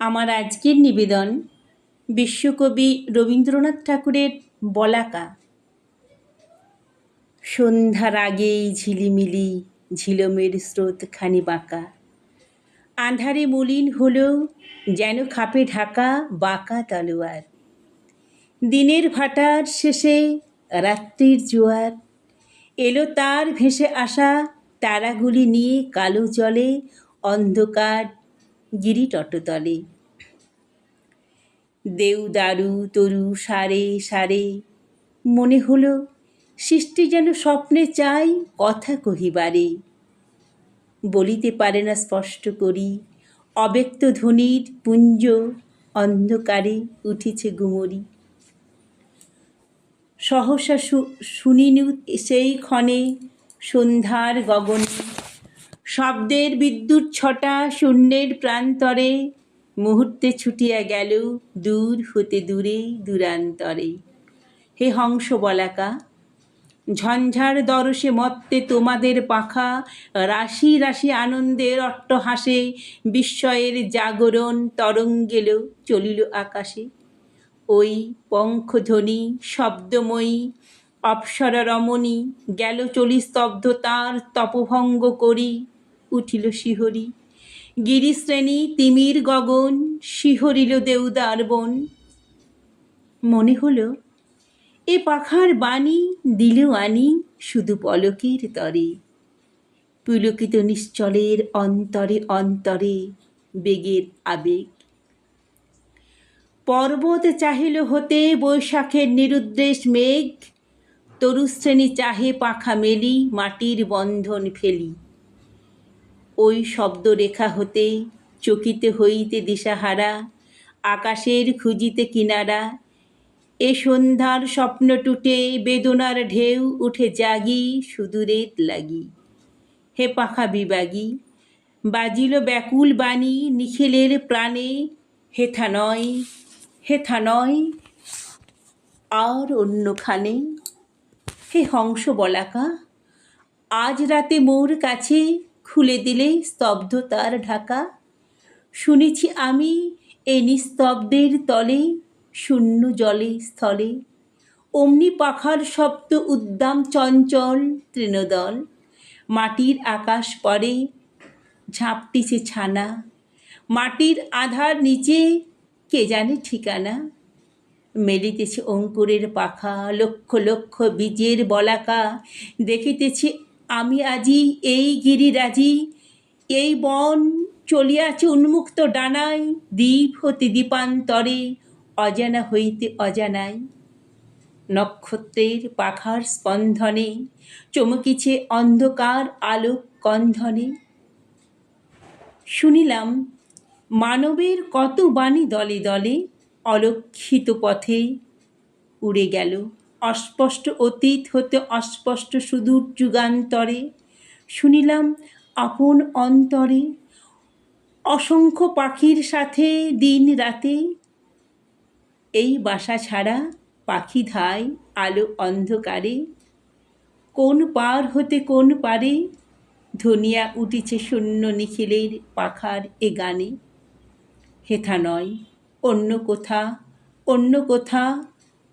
আমার আজকের নিবেদন বিশ্বকবি রবীন্দ্রনাথ ঠাকুরের বলাকা। সন্ধ্যার আগেই ঝিলিমিলি, ঝিলমের স্রোত খানি বাঁকা। আঁধারে মলিন হলো যেন খাপে ঢাকা বাঁকা তলোয়ার। দিনের ভাটার শেষে রাত্রির জোয়ার। এলো তার ভেসে আসা তারাগুলি নিয়ে কালো জলে অন্ধকার গিরি টটতলে দেউদারু তরু সারে সারে, মনে হলো সৃষ্টি যেন স্বপ্নে চাই কথা কহিবারে। বলিতে পারে না স্পষ্ট করি, অব্যক্ত ধ্বনির পুঞ্জ অন্ধকারে উঠিছে গুমরি। সহসা শুনিনু সেই ক্ষণে সন্ধ্যার গগনে শব্দের বিদ্যুৎ ছটা শূন্যের প্রান্তরে। মুহূর্তে ছুটিয়া গেল দূর হতে দূরে, দূরান্তরে। হে হংস বলাকা ঝঞ্ঝার দরসে মত্তে তোমাদের পাখা, রাশি রাশি আনন্দের অট্টহাসে বিস্ময়ের জাগরণ তরঙ্গেল চলিল আকাশে। ওই পঙ্খধ্বনি, শব্দময়ী অপ্সরা রমণী গেল চলি স্তব্ধ তার তপভঙ্গ করি। উঠিল শিহরি। গিরিশ্রেণী তিমির গগন, শিহরিল দেউদার বন। মনে হলো, এ পাখার বাণী দিলেও আনি শুধু পলকের তরে। পুলকিত নিশ্চলের অন্তরে অন্তরে বেগের আবেগ। পর্বত চাহিল হতে বৈশাখের নিরুদ্দেশ মেঘ, তরুশ্রেণী চাহে পাখা মেলি মাটির বন্ধন ফেলি। ওই শব্দরেখা হতে চকিতে হইতে দিশাহারা, আকাশের খুঁজিতে কিনারা, এ সন্ধ্যার স্বপ্ন টুটে বেদনার ঢেউ উঠে জাগি সুদূরের লাগি। হে পাখা বিবাগী, বাজিল ব্যাকুল বাণী নিখিলের প্রাণে, হেথা নয় হেথা নয়, আর অন্যখানে। হে হংস বলাকা, আজ রাতে মোর কাছে খুলে দিলে স্তব্ধতার ঢাকা। শুনেছি আমি এই নিস্তব্ধের তলে শূন্য জলে, স্থলে। অমনি পাখার শব্দ উদ্দাম চঞ্চল তৃণদল। মাটির আকাশ পরে ঝাঁপটিছে ছানা। মাটির আধার নিচে কে জানে ঠিকানা? মেলিতেছে অঙ্কুরের পাখা, লক্ষ লক্ষ বীজের বলাকা। দেখিতেছি আমি আজি এই গিরিরাজি, এই বন চলিয়াছে উন্মুক্ত ডানায়, দ্বীপ হতে দ্বীপান্তরে, অজানা হইতে অজানায়। নক্ষত্রের পাখার স্পন্দনে চমকিছে অন্ধকার আলোক কন্ধনে। শুনিলাম, মানবের কত বাণী দলে দলে অলক্ষিত পথে উড়ে গেল। অস্পষ্ট অতীত হতে অস্পষ্ট সুদূর যুগান্তরে। শুনিলাম আপন অন্তরে অসংখ্য পাখির সাথে দিন রাতে। এই বাসা ছাড়া পাখি ধায় আলো অন্ধকারে। কোন পার হতে কোন পারে, ধনিয়া উঠেছে শূন্য নিখিলের পাখার এ গানে। হেথা নয়, অন্য কোথা অন্য কোথা